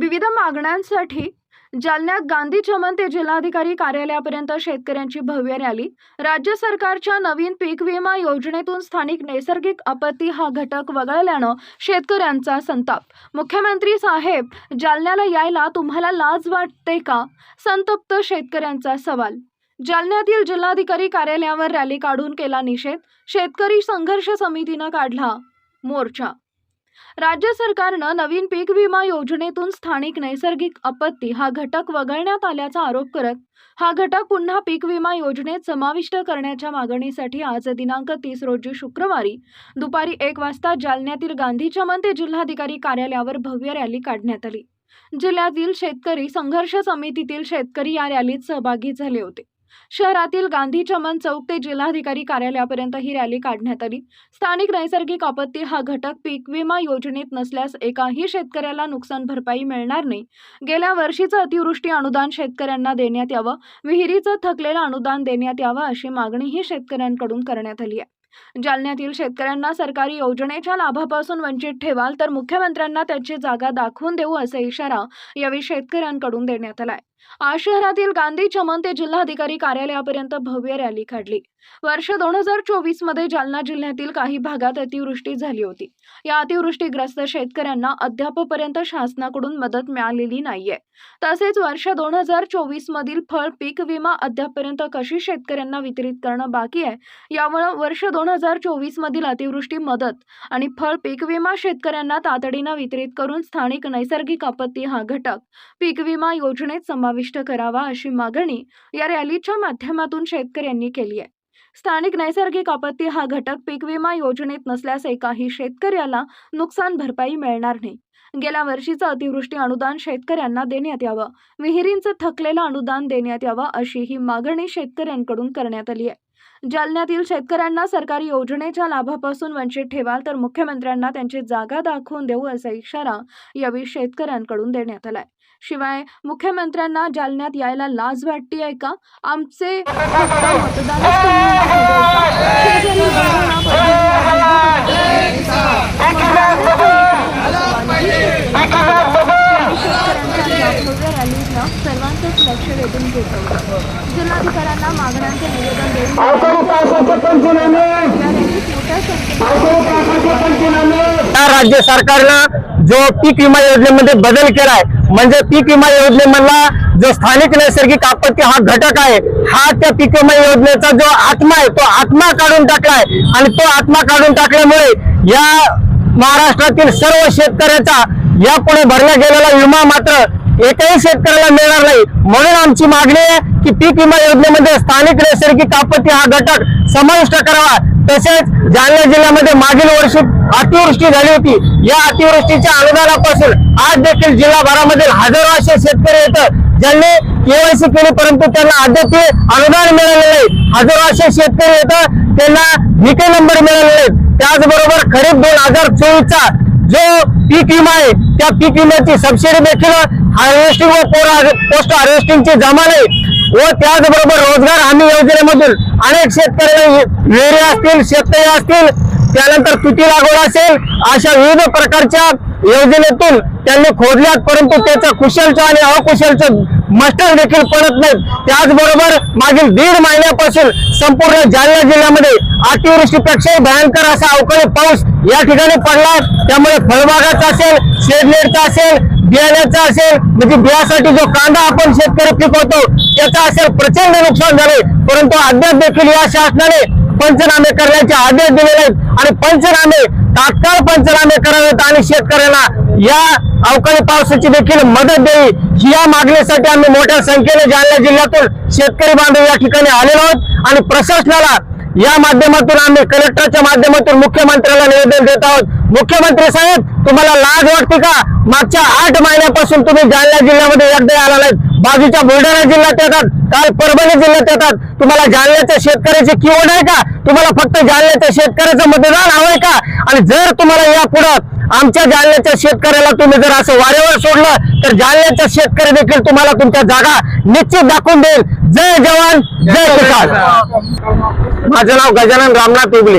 विविध मागण्यांसाठी जालन्यात गांधी चमन ते जिल्हाधिकारी कार्यालयापर्यंत शेतकऱ्यांची भव्य रॅली. राज्य सरकारच्या नवीन पीक विमा योजनेतून स्थानिक नैसर्गिक आपत्ती हा घटक वगळल्यानं शेतकऱ्यांचा संताप. मुख्यमंत्री साहेब जालन्याला यायला तुम्हाला लाज वाटते का? संतप्त शेतकऱ्यांचा सवाल. जालन्यातील जिल्हाधिकारी कार्यालयावर रॅली काढून केला निषेध. शेतकरी संघर्ष समितीनं काढला मोर्चा राज्य सरकारनं नवीन पीक विमा योजनेतून स्थानिक नैसर्गिक आपत्ती हा घटक वगळण्यात आल्याचा आरोप करत हा घटक पुन्हा पीक विमा योजनेत समाविष्ट करण्याच्या मागणीसाठी आज दिनांक तीस रोजी शुक्रवारी दुपारी एक वाजता जालन्यातील गांधी चमन ते जिल्हाधिकारी कार्यालयावर भव्य रॅली काढण्यात आली. जिल्ह्यातील शेतकरी संघर्ष समितीतील शेतकरी या रॅलीत सहभागी झाले होते. शहरातील गांधी चमन चौक ते जिल्हाधिकारी कार्यालयापर्यंत ही रॅली काढण्यात आली. स्थानिक नैसर्गिक आपत्ती हा घटक पीक विमा योजनेत नसल्यास एकाही शेतकऱ्याला नुकसान भरपाई मिळणार नाही. गेल्या वर्षीचं अतिवृष्टी अनुदान शेतकऱ्यांना देण्यात यावं. विहिरीचं थकलेलं अनुदान देण्यात यावं अशी मागणीही शेतकऱ्यांकडून करण्यात आली आहे. जालन्यातील शेतकऱ्यांना सरकारी योजनेच्या लाभापासून वंचित ठेवाल तर मुख्यमंत्र्यांना त्याची जागा दाखवून देऊ असा इशारा यावेळी शेतकऱ्यांकडून देण्यात आलाय. आज शहरातील गांधी चमन ते जिल्हाधिकारी कार्यालयापर्यंत भव्य रॅली काढली. वर्ष दोन हजार चोवीसमध्ये जालना जिल्ह्यातील काही भागात अतिवृष्टी झाली होती. या अतिवृष्टीग्रस्त शेतकऱ्यांना अद्यापपर्यंत शासनाकडून मदत मिळालेली नाहीये. तसेच वर्ष दोन हजार चोवीस मधील फळ पीक विमा अद्यापपर्यंत कशी शेतकऱ्यांना वितरित करणं बाकी आहे यामुळे वर्ष दोन हजार चोवीस मधील अतिवृष्टी मदत आणि फळ पीक विमा शेतकऱ्यांना तातडीनं वितरित करून स्थानिक नैसर्गिक आपत्ती हा घटक. पीक विमा योजनेत समाविष्ट करावा अशी मागणी या रॅलीच्या माध्यमातून शेतकऱ्यांनी केली आहे. स्थानिक नैसर्गिक आपत्ती हा घटक पीक विमा योजनेत नसल्यास एकाही शेतकऱ्याला नुकसान भरपाई मिळणार नाही. गेल्या वर्षीचं अतिवृष्टी अनुदान शेतकऱ्यांना देण्यात यावं. विहिरींचं थकलेलं अनुदान देण्यात यावं अशी ही मागणी शेतकऱ्यांकडून करण्यात आली आहे. जालन्यातील शेतकऱ्यांना सरकारी योजनेच्या लाभापासून वंचित ठेवाल तर मुख्यमंत्र्यांना त्यांची जागा दाखवून देऊ असा इशारा यावेळी शेतकऱ्यांकडून देण्यात आलाय. शिवाय मुख्यमंत्र्यांना जालन्यात यायला लाज वाटते का? आमचे फक्त मतदानच तुम्हाला हवंय का? शेजारी बघा ना, शेतकऱ्यांच्या या भव्य रॅलीनं सर्वांचंच घेतलं होतं जिल्हाधिकाऱ्यांना मागण्यांचे निवेदन देऊन राज्य सरकारनं जो पीक विमा योजनेमध्ये बदल केलाय म्हणजे पीक विमा योजनेमधला जो स्थानिक नैसर्गिक आपत्ती हा घटक आहे हा त्या पीक विमा योजनेचा जो आत्मा आहे तो आत्मा काढून टाकलाय. आणि तो आत्मा काढून टाकल्यामुळे या महाराष्ट्रातील सर्व शेतकऱ्याचा यापुढे भरला गेलेला विमा मात्र एकही शेतकऱ्याला मिळणार नाही. म्हणून आमची मागणी आहे की पीक विमा योजनेमध्ये स्थानिक नैसर्गिक आपत्ती हा घटक समाविष्ट करावा. तसेच जालना जिल्ह्यामध्ये मागील वर्षी अतिवृष्टी झाली होती. या अतिवृष्टीच्या अनुदानापासून आज देखील जिल्हाभरामधील हजारो असे शेतकरी येतं ज्यांनी केवायसी केली परंतु त्यांना अद्याप अनुदान मिळालेलं नाही. हजारो असे शेतकरी येतं त्यांना विके नंबर मिळालेले नाहीत त्याचबरोबर खरीप दोन हजार चोवीसचा जो पीक विमा आहे त्या पीक विम्याची सबसिडी देखील हार्वेस्टिंग व पोस्ट हार्वेस्टिंगची जमा नाही व त्याचबरोबर रोजगार हमी योजनेमधून अनेक शेतकऱ्यांना विहिरी असतील शेतकरी असतील त्यानंतर तुती लागवड असेल अशा विविध प्रकारच्या योजनेतून त्यांनी खोदल्यात. परंतु त्याचं कुशलचं आणि अकुशलचं मस्टर देखील पडत नाहीत. त्याचबरोबर मागील दीड महिन्यापासून संपूर्ण जालना जिल्ह्यामध्ये अतिवृष्टीपेक्षाही भयंकर असा अवकाळी पाऊस या ठिकाणी पडला त्यामुळे फळबागाचा असेल शेडनेटचा असेल बियाण्याचा असेल म्हणजे बियासाठी जो कांदा आपण शेतकरी पिकवतो त्याचा असेल प्रचंड नुकसान झाले परंतु अद्याप देखील या शासनाने पंचनामे करण्याचे आदेश दिलेले आहेत. आणि पंचनामे तात्काळ पंचनामे करावेत आणि शेतकऱ्यांना या अवकाळी पावसाची देखील मदत द्यावी या मागणीसाठी आम्ही मोठ्या संख्येने जालना जिल्ह्यातून शेतकरी बांधव या ठिकाणी आलेलो आहोत. आणि प्रशासनाला या माध्यमातून आम्ही कलेक्टरच्या माध्यमातून मुख्यमंत्र्याला निवेदन देत आहोत. मुख्यमंत्री साहेब तुम्हाला लाज वाटते का? मागच्या आठ महिन्यापासून तुम्ही जालना जिल्ह्यामध्ये एकदा आला नाहीत बाजूच्या बुलढाणा जिल्ह्यात येतात काल परभणी जिल्ह्यात येतात तुम्हाला जालन्याच्या शेतकऱ्याची किवड आहे का? तुम्हाला फक्त जालन्याच्या शेतकऱ्याचं मतदान हवंय का? आणि जर तुम्हाला यापुढं आमच्या जालन्याच्या शेतकऱ्याला तुम्ही जर असं वारेवर सोडलं तर जालन्याचा शेतकरी देखील तुम्हाला तुमच्या जागा निश्चित दाखवून देईल. जय जवान जय किसान. माझं नाव गजानन रामनाथ उगले.